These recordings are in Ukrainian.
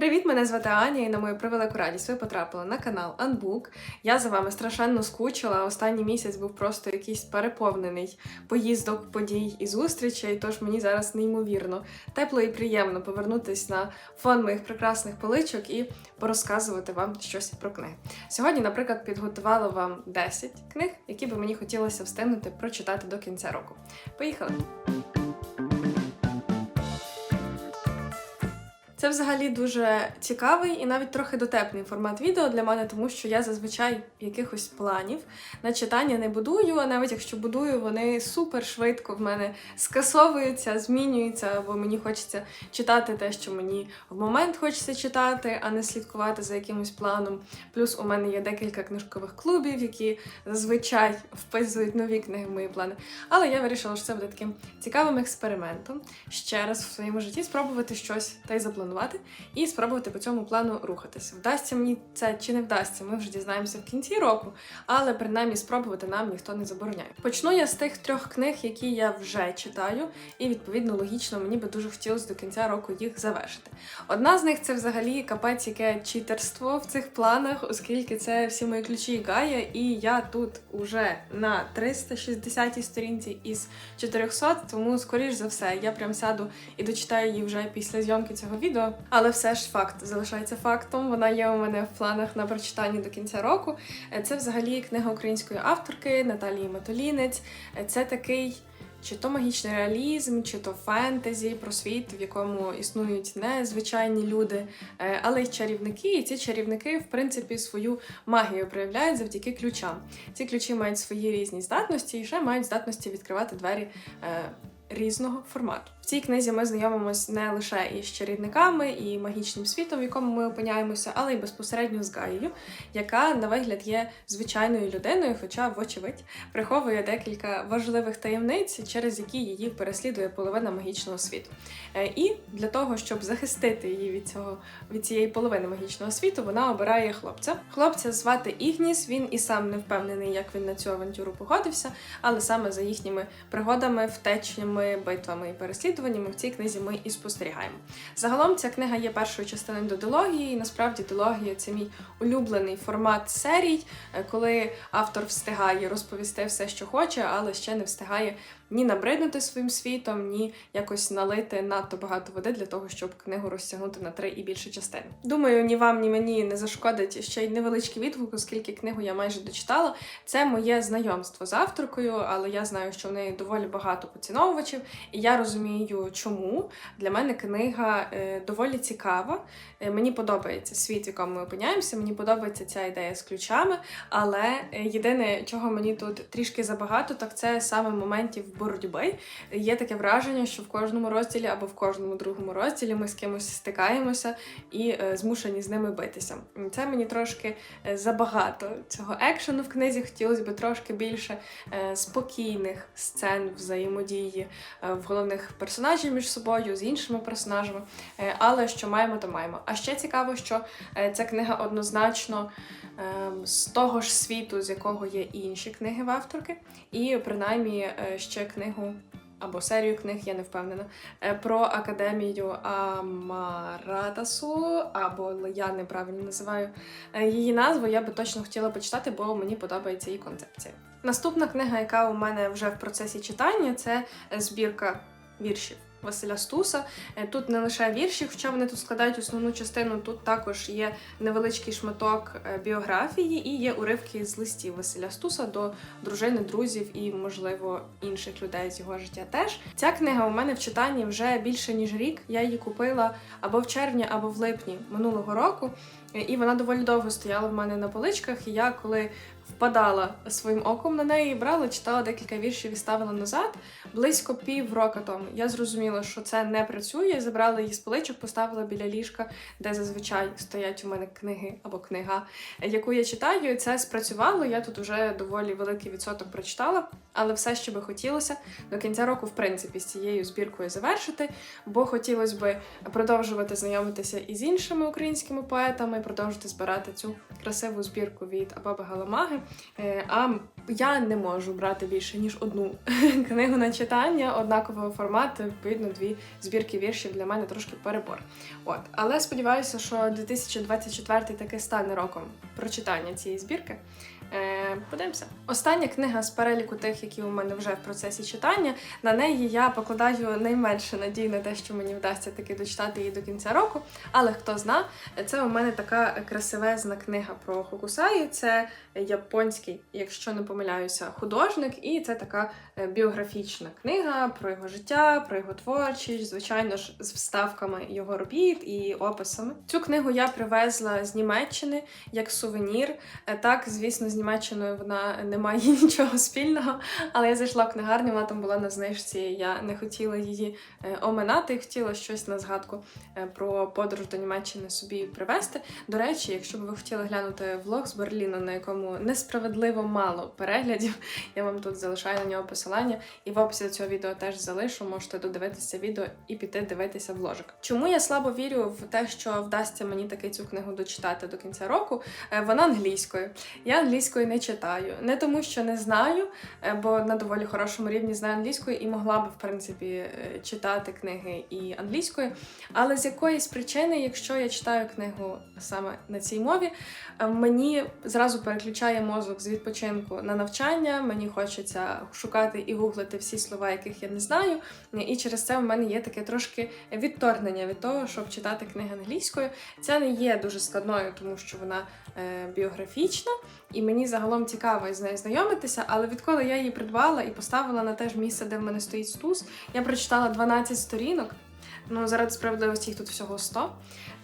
Привіт, мене звати Аня, і на мою превелику радість ви потрапили на канал Unbook. Я за вами страшенно скучила. Останній місяць був просто якийсь переповнений поїздок, подій і зустрічей. Тож мені зараз неймовірно тепло і приємно повернутися на фон моїх прекрасних поличок і порозказувати вам щось про книги. Сьогодні, наприклад, підготувала вам 10 книг, які би мені хотілося встигнути прочитати до кінця року. Поїхали! Це взагалі дуже цікавий і навіть трохи дотепний формат відео для мене, тому що я зазвичай якихось планів на читання не будую, а навіть якщо будую, вони супер швидко в мене скасовуються, змінюються, бо мені хочеться читати те, що мені в момент хочеться читати, а не слідкувати за якимось планом. Плюс у мене є декілька книжкових клубів, які зазвичай вписують нові книги в мої плани. Але я вирішила, що це буде таким цікавим експериментом ще раз в своєму житті спробувати щось та й запланувати і спробувати по цьому плану рухатися. Вдасться мені це чи не вдасться, ми вже дізнаємося в кінці року, але принаймні спробувати нам ніхто не забороняє. Почну я з тих трьох книг, які я вже читаю, і відповідно логічно мені би дуже хотілося до кінця року їх завершити. Одна з них це взагалі капець, яке читерство в цих планах, оскільки це всі мої ключі і Гая, і я тут уже на 360 сторінці із 400, тому скоріш за все я прям сяду і дочитаю її вже після зйомки цього відео. Але все ж факт залишається фактом. Вона є у мене в планах на прочитання до кінця року. Е, Це взагалі книга української авторки Наталії Матолінець. Е, Це такий. Чи то магічний реалізм, чи то фентезі про світ, в якому існують незвичайні люди, е, але й чарівники. І ці чарівники, в принципі, свою магію проявляють завдяки ключам. Ці ключі мають свої різні здатності і ще мають здатності відкривати двері різного формату. Цій книзі ми знайомимось не лише із чарівниками і магічним світом, в якому ми опиняємося, але й безпосередньо з Гаєю, яка на вигляд є звичайною людиною, хоча, вочевидь, приховує декілька важливих таємниць, через які її переслідує половина магічного світу. Е, І для того, щоб захистити її від цього від цієї половини магічного світу, вона обирає хлопця. Хлопця звати Ігніс. Він і сам не впевнений, як він на цю авантюру погодився, але саме за їхніми пригодами, втечнями, битвами і переслідуваннями в цій книзі ми і спостерігаємо. Загалом ця книга є першою частиною додології, і насправді дилогія це мій улюблений формат серій, е, коли автор встигає розповісти все, що хоче, але ще не встигає ні набриднути своїм світом, ні якось налити надто багато води для того, щоб книгу розтягнути на три і більше частин. Думаю, ні вам, ні мені не зашкодить ще й невеличкий відгук, оскільки книгу я майже дочитала. Це моє знайомство з авторкою, але я знаю, що в неї доволі багато поціновувачів, і я розумію, чому для мене книга е, доволі цікава. Е, мені подобається світ, в якому ми опиняємося. Мені подобається ця ідея з ключами. Але е, єдине, чого мені тут трішки забагато, так це саме моментів боротьби. Є таке враження, що в кожному розділі або в кожному другому розділі ми з кимось стикаємося і змушені з ними битися. Це мені трошки забагато цього екшену в книзі. Хотілося б трошки більше спокійних сцен взаємодії в головних персонажів між собою з іншими персонажами. Е, Але що маємо, то маємо. А ще цікаво, що е, ця книга однозначно ем, з того ж світу, з якого є інші книги в авторки, і принаймні е, ще книгу. Або серію книг, я не впевнена, про академію Амаратасу, або я неправильно називаю її назву. Я би точно хотіла почитати, бо мені подобається її концепція. Наступна книга, яка у мене вже в процесі читання, це збірка віршів. Василя Стуса. Е, Тут не лише вірші, хоча вони тут складають основну частину. Тут також є невеличкий шматок е, біографії і є уривки з листів Василя Стуса до дружини, друзів і, можливо, інших людей з його життя. Теж ця книга у мене в читанні вже більше ніж рік. Я її купила або в червні, або в липні минулого року. Е, І вона доволі довго стояла в мене на поличках. І я коли впадала своїм оком на неї, брала, читала декілька віршів і ставила назад. Близько пів року тому я зрозуміла, що це не працює. Забрала її з поличок, поставила біля ліжка, де зазвичай стоять у мене книги або книга, яку я читаю. І це спрацювало. Я тут вже доволі великий відсоток прочитала, але все, що би хотілося до кінця року, в принципі, з цією збіркою завершити, бо хотілося би продовжувати знайомитися із іншими українськими поетами, продовжити збирати цю красиву збірку від Абаби Галамаги. Е, А я не можу брати більше ніж одну книгу на читання, однакового формату, відповідно, дві збірки віршів для мене трошки перебор. От, але сподіваюся, що 2024 таки стане роком прочитання цієї збірки. Е, подивимося. Остання книга з переліку тих, які у мене вже в процесі читання. На неї я покладаю найменше надій на те, що мені вдасться таки дочитати її до кінця року. Але хто зна, це у мене така красивезна книга про Хокусаю. Це японський, якщо не помиляюся, художник, і це така е, біографічна книга про його життя, про його творчість, звичайно ж, з вставками його робіт і описами. Цю книгу я привезла з Німеччини як сувенір. Е, Так, звісно, з Німеччиною вона не має нічого спільного, але я зайшла в книгарню, вона там була на знижці. Я не хотіла її е, оминати, хотіла щось на згадку е, про подорож до Німеччини собі привезти. До речі, якщо б ви хотіли глянути влог з Берліну, на якому несправедливо мало переглядів, я вам тут залишаю на нього посилання, і в описі до цього відео теж залишу. Можете додивитися відео і піти дивитися вложик. Чому я слабо вірю в те, що вдасться мені таки цю книгу дочитати до кінця року? Е, Вона англійською. Я англійською не читаю. Не тому, що не знаю, е, бо на доволі хорошому рівні знаю англійською і могла би, в принципі, е, читати книги і англійською. Але з якоїсь причини, якщо я читаю книгу саме на цій мові, е, мені зразу переключає мозок з відпочинку на навчання. Мені хочеться шукати і гуглити всі слова, яких я не знаю. І через це в мене є таке трошки відторгнення від того, щоб читати книги англійською. Ця не є дуже складною, тому що вона біографічна, і мені загалом цікаво з нею знайомитися. Але відколи я її придбала і поставила на те ж місце, де в мене стоїть стус, я прочитала 12 сторінок. Ну, заради справедливості їх тут всього 100.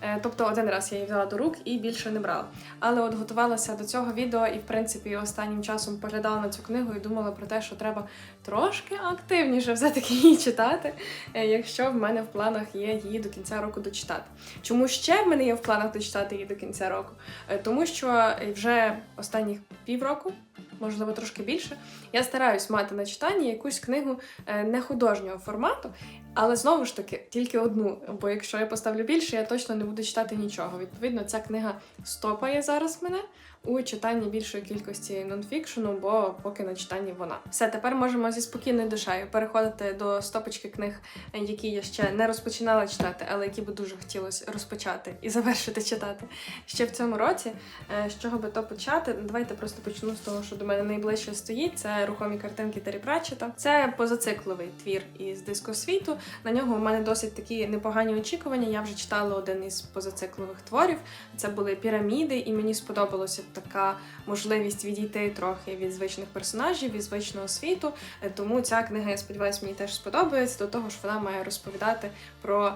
Е, Тобто один раз я її взяла до рук і більше не брала. Але от готувалася до цього відео і, в принципі, останнім часом поглядала на цю книгу і думала про те, що треба трошки активніше все-таки її читати, е, якщо в мене в планах є її до кінця року дочитати. Чому ще в мене є в планах дочитати її до кінця року? Е, Тому що вже останніх півроку. Можливо, трошки більше. Я стараюсь мати на читанні якусь книгу не художнього формату, але знову ж таки тільки одну. Бо якщо я поставлю більше, я точно не буду читати нічого. Відповідно, ця книга стопає зараз мене у читанні більшої кількості нонфікшену, бо поки на читанні вона. Все, тепер можемо зі спокійною душею переходити до стопочки книг, які я ще не розпочинала читати, але які би дуже хотілося розпочати і завершити читати ще в цьому році. Е, З чого би то почати? Давайте просто почну з того, що до мене найближче стоїть. Це рухомі картинки Террі Пратчета. Це позацикловий твір із дискосвіту. На нього у мене досить такі непогані очікування. Я вже читала один із позациклових творів. Це були піраміди, і мені сподобалося така можливість відійти трохи від звичних персонажів, від звичного світу. Е, Тому ця книга, я сподіваюся, мені теж сподобається. До того ж, вона має розповідати про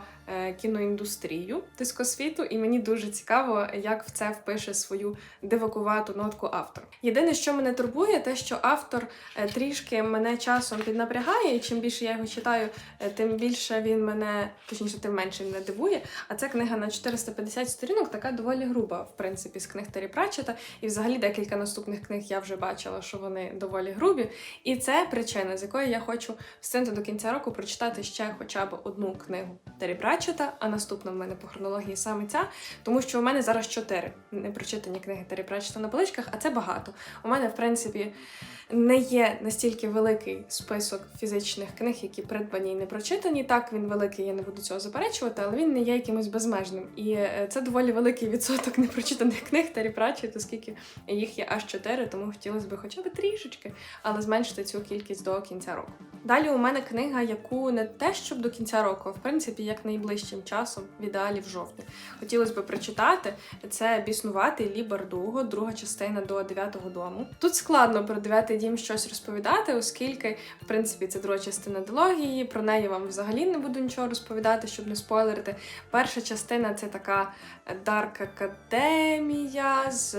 кіноіндустрію дискосвіту, і мені дуже цікаво, як в це впише свою дивакувату нотку автор. Єдине, що мене турбує, те, що автор е, трішки мене часом піднапрягає, і чим більше я його читаю, е, тим більше він мене, точніше, тим менше він мене дивує. А ця книга на 450 сторінок така доволі груба, в принципі, з книг Террі Пратчета. І взагалі декілька наступних книг я вже бачила, що вони доволі грубі. І це причина, з якої я хочу встигнути до кінця року прочитати ще хоча б одну книгу Террі Пратчета, а наступна в мене по хронології саме ця, тому що у мене зараз чотири непрочитані книги Террі Пратчета на поличках, а це багато. У мене, в принципі, не є настільки великий список фізичних книг, які придбані і не прочитані. Так, він великий, я не буду цього заперечувати, але він не є якимось безмежним. І е, це доволі великий відсоток непрочитаних книг Террі Пратчет, оскільки їх є аж чотири, тому хотілося б хоча б трішечки, але зменшити цю кількість до кінця року. Далі у мене книга, яку не те, щоб до кінця року, а в принципі, як найближчим часом, в ідеалі в жовтні. Хотілося б прочитати. Це біснуватий Лі Бардуго, друга частина до дев'ятого дому. Тут складно про дев'ятий дім щось розповідати, оскільки, в принципі, це друга частина дилогії. Про неї вам взагалі не буду нічого розповідати, щоб не спойлерити. Перша частина це така дарк академія з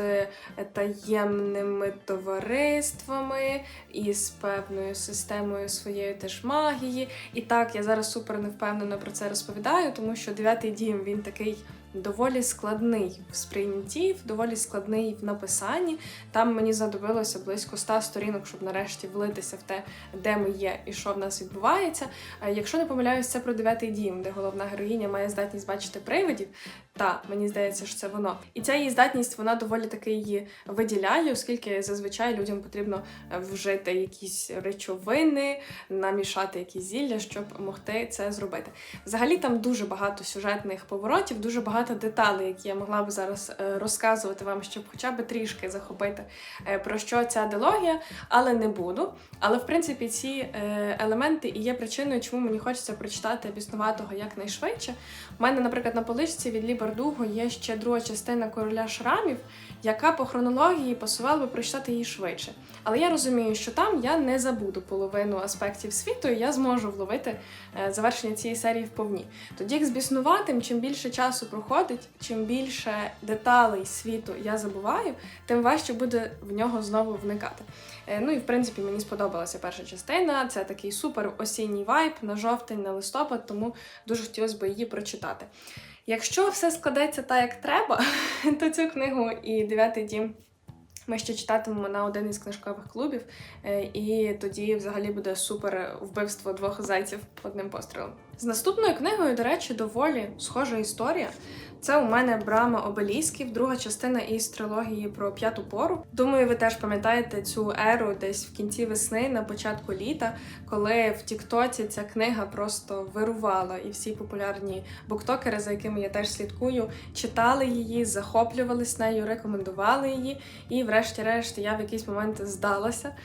таємними товариствами і з певною системою своєї теж магії. І так, я зараз супер невпевнено про це розповідаю, тому що дев'ятий дім він такий доволі складний в сприйнятті, доволі складний в написанні. Там мені знадобилося близько 100 сторінок, щоб нарешті влитися в те, де ми є і що в нас відбувається. Е, Якщо не помиляюсь, це про дев'ятий дім, де головна героїня має здатність бачити привидів. Та мені здається, що це воно. І ця її здатність вона доволі таки її виділяє, оскільки зазвичай людям потрібно е, вжити якісь речовини, намішати якісь зілля, щоб могти це зробити. Взагалі там дуже багато сюжетних поворотів, дуже багато деталей, які я могла б зараз е, розказувати вам, щоб хоча б трішки захопити е, про що ця дилогія, але не буду. Але в принципі ці е, елементи і є причиною, чому мені хочеться прочитати біснуватого якнайшвидше. У мене, наприклад, на поличці від Лі Бардуго є ще друга частина короля шрамів, яка по хронології пасувала би прочитати її швидше. Але я розумію, що там я не забуду половину аспектів світу, і я зможу вловити е, завершення цієї серії вповні. Тоді як з біснуватим, чим більше часу проходить, чим більше деталей світу я забуваю, тим важче буде в нього знову вникати. Е, Ну і в принципі мені сподобалася перша частина. Це такий супер осінній вайб на жовтень, на листопад, тому дуже хотілося б її прочитати. Якщо все складеться так, як треба, то цю книгу і дев'ятий дім ми ще читатимемо на один із книжкових клубів, е, і тоді взагалі буде супер вбивство двох зайців одним пострілом. З наступною книгою, до речі, доволі схожа історія. Це у мене Брама Обелісків, друга частина із трилогії про п'яту пору. Думаю, ви теж пам'ятаєте цю еру десь в кінці весни, на початку літа, коли в Тіктоці ця книга просто вирувала, і всі популярні буктокери, за якими я теж слідкую, читали її, захоплювались нею, рекомендували її. І, врешті-решт, я в якийсь момент здалася.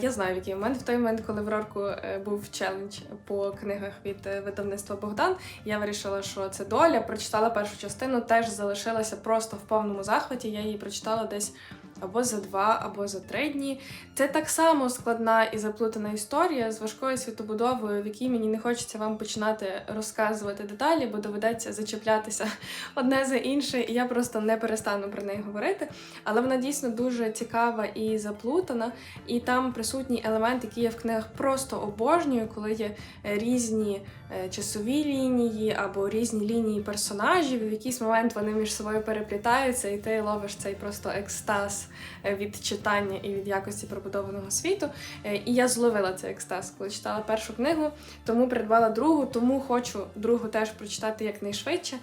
Я знаю, в який момент в той момент, коли в Рорку е, був челендж по книгах від е, видавництва Богдан, я вирішила, що це доля. Прочитала першу частину, теж залишилася просто в повному захваті. Я її прочитала десь. Або за два, або за три дні. Це так само складна і заплутана історія з важкою світобудовою, в якій мені не хочеться вам починати розказувати деталі, бо доведеться зачеплятися одне за інше, і я просто не перестану про неї говорити. Але вона дійсно дуже цікава і заплутана, і там присутній елемент, який я в книгах просто обожнюю, коли є е, різні часові лінії або різні лінії персонажів. і В якийсь момент вони між собою переплітаються, і ти ловиш цей просто екстаз е, від читання і від якості пробудованого світу. Е, І я зловила цей екстаз, коли читала першу книгу, тому придбала другу, тому хочу другу теж прочитати якнайшвидше.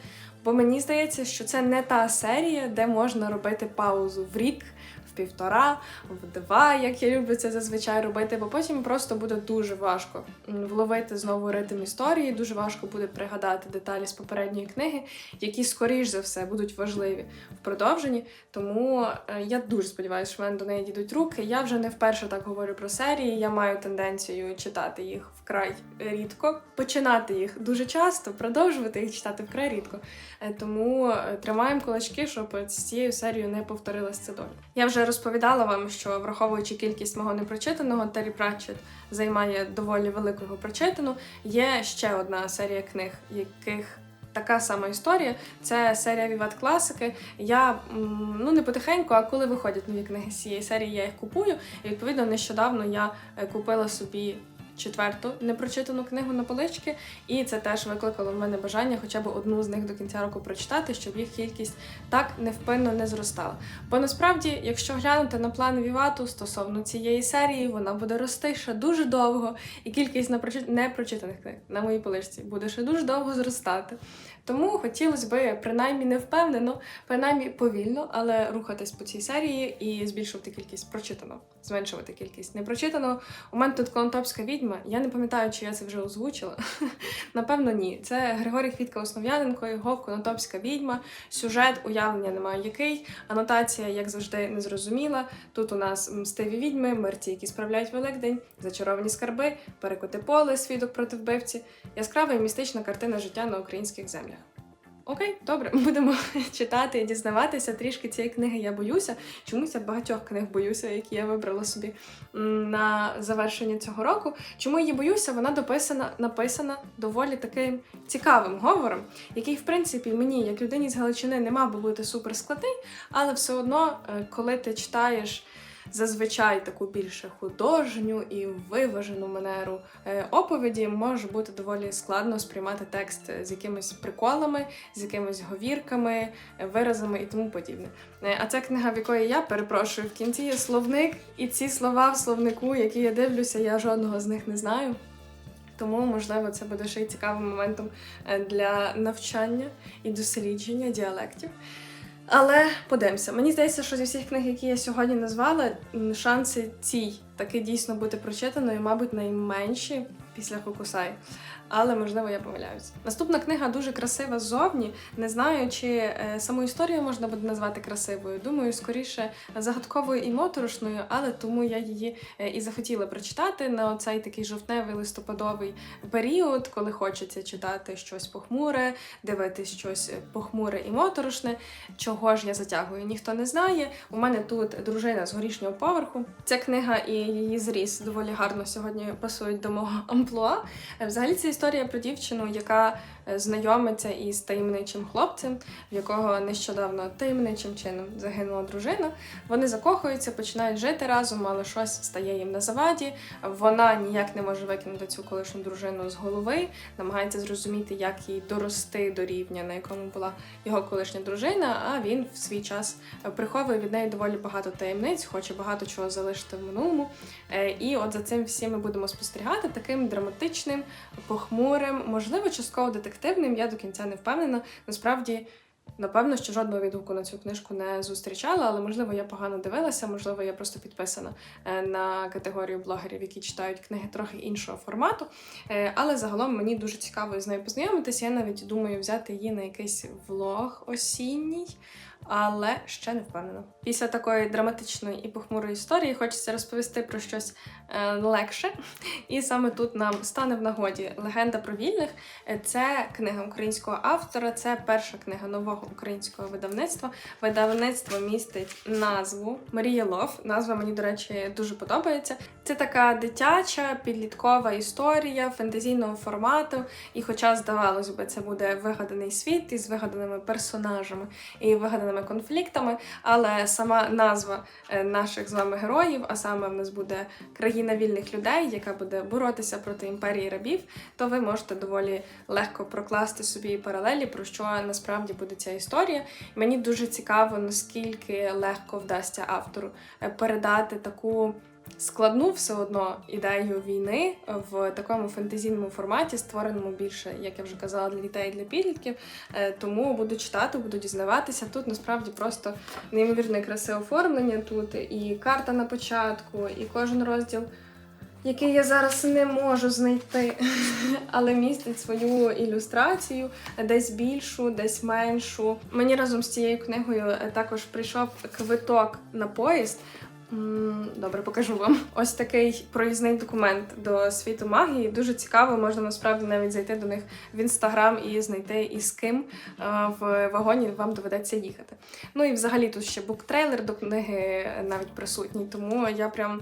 Бо мені здається, що це не та серія, де можна робити паузу в рік, в півтора, в два, як я люблю це зазвичай робити, бо потім просто буде дуже важко вловити знову ритм історії, дуже важко буде пригадати деталі з попередньої книги, які, скоріш за все, будуть важливі в продовженні. Тому е, я дуже сподіваюся, що в мене до неї дійдуть руки. Я вже не вперше так говорю про серії. Я маю тенденцію читати їх вкрай рідко, починати їх дуже часто, продовжувати їх читати вкрай рідко. Е, Тому е, тримаємо кулачки, щоб з цією серією не повторилась ця доля. Я вже розповідала вам, що враховуючи кількість мого непрочитаного, Террі Пратчет займає доволі велику його прочитану. Є ще одна серія книг, яких така сама історія. Це серія Віват класики. Я ну не потихеньку, а коли виходять нові книги з цієї серії, я їх купую. І відповідно нещодавно я е, купила собі. Четверту непрочитану книгу на полички, і це теж викликало в мене бажання хоча б одну з них до кінця року прочитати, щоб їх кількість так невпинно не зростала. Бо насправді, якщо глянути на план Вівату стосовно цієї серії, вона буде рости ще дуже довго, і кількість непрочитаних книг на моїй поличці буде ще дуже довго зростати. Тому хотілося би принаймні не впевнено, принаймні повільно, але рухатись по цій серії і збільшувати кількість прочитаного, зменшувати кількість непрочитаного. У мене тут конотопська відьма. Я не пам'ятаю, чи я це вже озвучила. Напевно, ні. Це Григорій Хвітка Основ'яненко, його конотопська відьма. Сюжет уявлення немає який. Анотація, як завжди, незрозуміла. Тут у нас мстиві відьми, мерці, які справляють Великдень, зачаровані скарби, перекоти поле, свідок проти вбивці, яскрава і містична картина життя на українських землях. Окей, добре, будемо читати і дізнаватися. Трішки цієї книги я боюся. Чомусь я багатьох книг боюся, які я вибрала собі на завершення цього року. Чому її боюся? Вона дописана, написана доволі таким цікавим говором, який, в принципі, мені, як людині з Галичини, не мав би бути супер складний, але все одно, е, коли ти читаєш. Зазвичай таку більше художню і виважену манеру е, оповіді, може бути доволі складно сприймати текст з якимись приколами, з якимись говірками, виразами і тому подібне. Е, А ця книга, в якої я перепрошую, в кінці є словник, і ці слова в словнику, які я дивлюся, я жодного з них не знаю. Тому, можливо, це буде ще й цікавим моментом е, для навчання і дослідження діалектів. Але подивимося. Мені здається, що зі всіх книг, які я сьогодні назвала, шанси цій таки дійсно бути прочитаною, мабуть, найменші після Хокусай. Але можливо я помиляюсь. Наступна книга дуже красива ззовні. Не знаю, чи е, саму історію можна буде назвати красивою. Думаю, скоріше загадковою і моторошною, але тому я її е, і захотіла прочитати на оцей такий жовтневий листопадовий період, коли хочеться читати щось похмуре, дивитись щось е, похмуре і моторошне. Чого ж я затягую, ніхто не знає. У мене тут дружина з горішнього поверху. Ця книга і її зріс доволі гарно сьогодні пасують до мого амплуа. Е, Взагалі це історія про дівчину, яка знайомиться із таємничим хлопцем, в якого нещодавно таємничим чином загинула дружина. Вони закохуються, починають жити разом, але щось стає їм на заваді. Вона ніяк не може викинути цю колишню дружину з голови, намагається зрозуміти, як їй дорости до рівня, на якому була його колишня дружина. А він в свій час е, приховує від неї доволі багато таємниць, хоче багато чого залишити в минулому. Е, І от за цим всім ми будемо спостерігати таким драматичним, похмурим, можливо, частково детективним. Я до кінця не впевнена. Насправді. Напевно, що жодного відгуку на цю книжку не зустрічала, але можливо я погано дивилася, можливо, я просто підписана е, на категорію блогерів, які читають книги трохи іншого формату. Е, Але загалом мені дуже цікаво з нею познайомитися. Я навіть думаю взяти її на якийсь влог осінній. Але ще не впевнена. Після такої драматичної і похмурої історії хочеться розповісти про щось е, легше. І саме тут нам стане в нагоді легенда про вільних. Е, Це книга українського автора, це перша книга нового українського видавництва. Видавництво містить назву Марія Лов. Назва мені, до речі, дуже подобається. Це така дитяча підліткова історія фентезійного формату. І, хоча здавалось би, це буде вигаданий світ із вигаданими персонажами і вигаданими конфліктами, але сама назва е, наших з вами героїв, а саме в нас буде країна вільних людей, яка буде боротися проти імперії рабів, то ви можете доволі легко прокласти собі паралелі, про що насправді буде ця історія. Мені дуже цікаво, наскільки легко вдасться автору е, передати таку. Складну все одно ідею війни в такому фентезійному форматі, створеному більше, як я вже казала, для дітей і для підлітків. Е, Тому буду читати, буду дізнаватися. Тут насправді просто неймовірне краси оформлення. Тут і карта на початку, і кожен розділ, який я зараз не можу знайти, але містить свою ілюстрацію, десь більшу, десь меншу. Мені разом з цією книгою е, також прийшов квиток на поїзд. Добре, покажу вам. Ось такий проїзний документ до світу магії. Дуже цікаво, можна насправді навіть зайти до них в інстаграм і знайти і з ким е, в вагоні вам доведеться їхати. Ну і взагалі тут ще буктрейлер до книги навіть присутній, тому я прям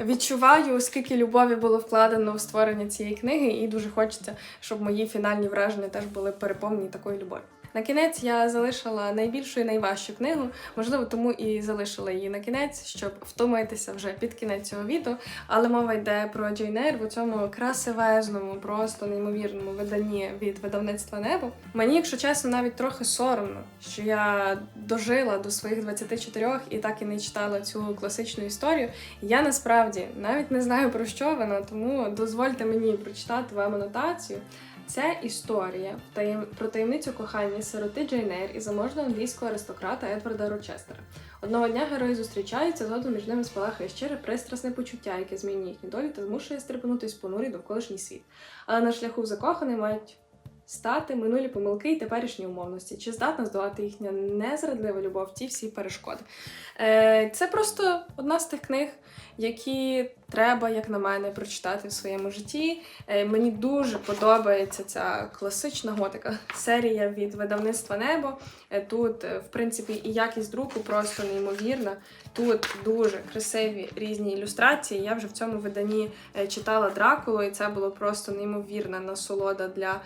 відчуваю, скільки любові було вкладено в створення цієї книги, і дуже хочеться, щоб мої фінальні враження теж були переповнені такою любов'ю. На кінець я залишила найбільшу і найважчу книгу, можливо, тому і залишила її на кінець, щоб втомитися вже під кінець цього відео. Але мова йде про Джейн Ейр в цьому красивезному, просто неймовірному виданні від видавництва Небо. Мені, якщо чесно, навіть трохи соромно, що я дожила до своїх 24 і так і не читала цю класичну історію. Я насправді навіть не знаю про що вона, тому дозвольте мені прочитати вам анотацію. Це історія про таємницю кохання сироти Джейн Ейр і заможного англійського аристократа Едварда Рочестера. Одного дня герої зустрічаються, згодом між ними спалахає щире пристрасне почуття, яке змінює їхні долі та змушує стрипнутись понурий довколишній світ. Але на шляху закоханий мають стати минулі помилки і теперішні умовності. Чи здатна здолати їхня незрадлива любов ті всі перешкоди? Е, це просто одна з тих книг, які треба, як на мене, прочитати в своєму житті. Е, Мені дуже подобається ця класична готика серія від видавництва Небо. Е, Тут, е, в принципі, і якість друку просто неймовірна. Тут дуже красиві різні ілюстрації. Я вже в цьому виданні читала Дракулу, і це було просто неймовірна насолода для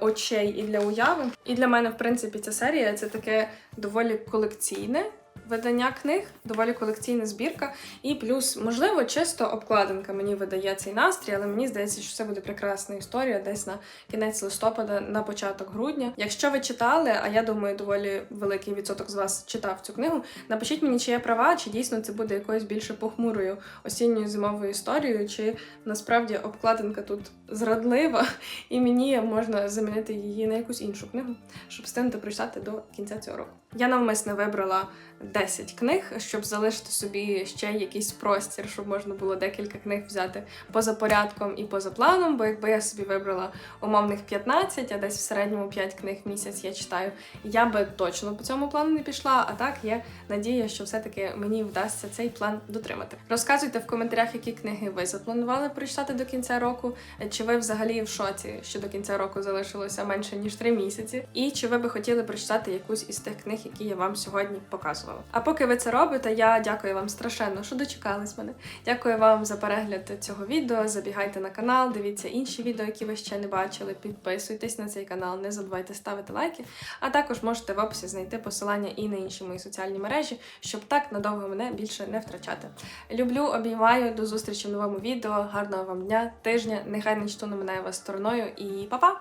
очей і для уяви. І для мене, в принципі, ця серія це таке доволі колекційне видання книг, доволі колекційна збірка. І плюс, можливо, чисто обкладинка мені видає цей настрій, але мені здається, що це буде прекрасна історія десь на кінець листопада, на початок грудня. Якщо ви читали, а я думаю, доволі великий відсоток з вас читав цю книгу, напишіть мені, чи є права, чи дійсно це буде якоюсь більше похмурою осінньою зимовою історією, чи насправді обкладинка тут зрадлива, і мені можна замінити її на якусь іншу книгу, щоб встигнути прочитати до кінця цього року. Я навмисно вибрала 10 книг, щоб залишити собі ще якийсь простір, щоб можна було декілька книг взяти поза порядком і поза планом. Бо якби я собі вибрала умовних 15, а десь в середньому 5 книг в місяць я читаю, я би точно по цьому плану не пішла. А так є надія, що все-таки мені вдасться цей план дотримати. Розказуйте в коментарях, які книги ви запланували прочитати до кінця року. Чи ви взагалі в шоці, що до кінця року залишилося менше ніж 3 місяці? І чи ви би хотіли прочитати якусь із тих книг, які я вам сьогодні показувала? А поки ви це робите, я дякую вам страшенно, що дочекались мене. Дякую вам за перегляд цього відео. Забігайте на канал, дивіться інші відео, які ви ще не бачили. Підписуйтесь на цей канал, не забувайте ставити лайки. А також можете в описі знайти посилання і на інші мої соціальні мережі, щоб так надовго мене більше не втрачати. Люблю, обіймаю, до зустрічі в новому відео. Гарного вам дня, тижня. Нехай нічого не минає вас стороною і па-па!